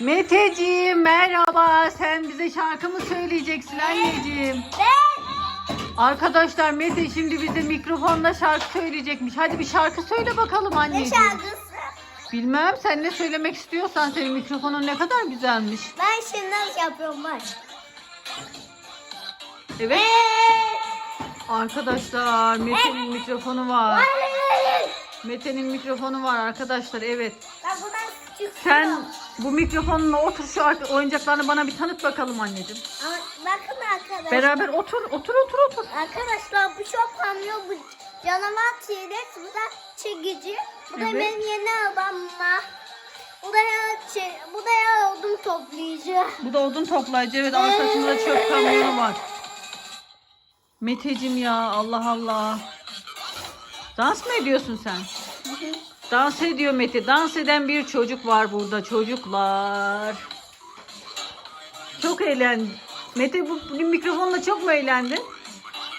Meteciğim merhaba. Sen bize şarkı mı söyleyeceksin anneciğim? Arkadaşlar Mete şimdi bize mikrofonla şarkı söyleyecekmiş. Hadi bir şarkı söyle bakalım Ne anneciğim. şarkısı? Bilmem sen ne söylemek istiyorsan senin mikrofonun ne kadar güzelmiş. Ben şimdi nasıl yapıyorum bak. Evet. Arkadaşlar Mete'nin mikrofonu var. Mete'nin mikrofonu var arkadaşlar evet. Ben buradan çıkıyorum. Sen bu mikrofonla otur şu ar- oyuncaklarını bana bir tanıt bakalım anneciğim. Ama bakın arkadaşlar. Beraber otur otur otur otur. Arkadaşlar bu çok kamyon bu canavar T-Rex bu da çekici. Bu da Evet. benim yeni arabamla. Bu da ya, çe- bu da ya odun toplayıcı. Bu da odun toplayıcı evet arkasında da çöp kamyonu var. Meteciğim ya Allah Allah. Dans mı ediyorsun sen? Dans ediyor Mete. Dans eden bir çocuk var burada çocuklar. Çok eğlen. Mete bu bugün mikrofonla çok mu eğlendin?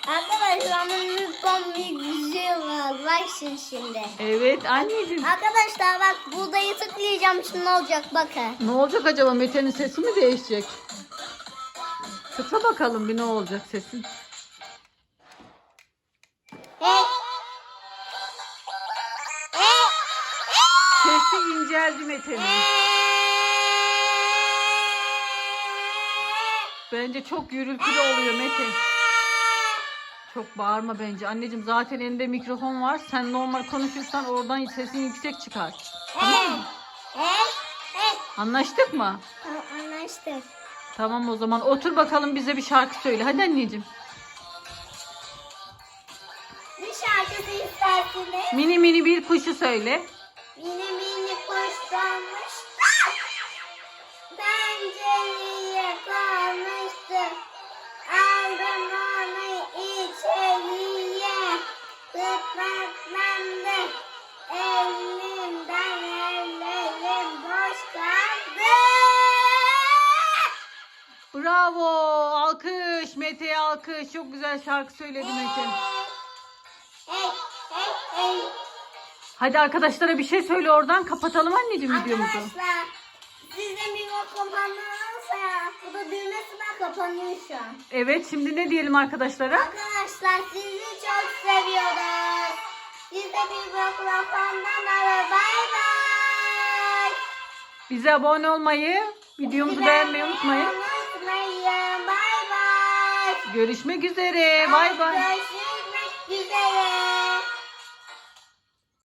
Arkadaşlar lütfen bir güzel var. Şimdi. Evet anneciğim. Arkadaşlar bak buradayı tıklayacağım şimdi ne olacak bakın. Ne olacak acaba Mete'nin sesi mi değişecek? Tıkla bakalım bir ne olacak sesin. Sesi inceldi Mete'nin. Bence çok gürültülü oluyor Mete. Çok bağırma bence. Anneciğim zaten elinde mikrofon var. Sen normal konuşursan oradan sesin yüksek çıkar. Tamam mı? Anlaştık mı? Anlaştık. Tamam o zaman otur bakalım bize bir şarkı söyle. Hadi anneciğim. Ne şarkısı istersiniz? Mini mini bir kuşu söyle. Mini mini donmuş. Pencereye konmuştu. Aldım onu içeriye. Tıplatlandı. Elimden ellerim boş kaldı. Bravo. Alkış. Mete'ye alkış. Çok güzel şarkı söyledi Mete. Hadi arkadaşlara bir şey söyle oradan. Kapatalım anneciğim videomuzu. Arkadaşlar sizde bir kapanırsa. Bu da düğmesinden kapanıyor şu an. Evet şimdi ne diyelim arkadaşlara? Arkadaşlar sizi çok seviyoruz. Siz de bir bok lafandan ara. Bay bay. Bize abone olmayı, videomuzu beğenmeyi unutmayın. Unutmayın. Bay bay. Görüşmek üzere. Bay bay. Görüşmek üzere.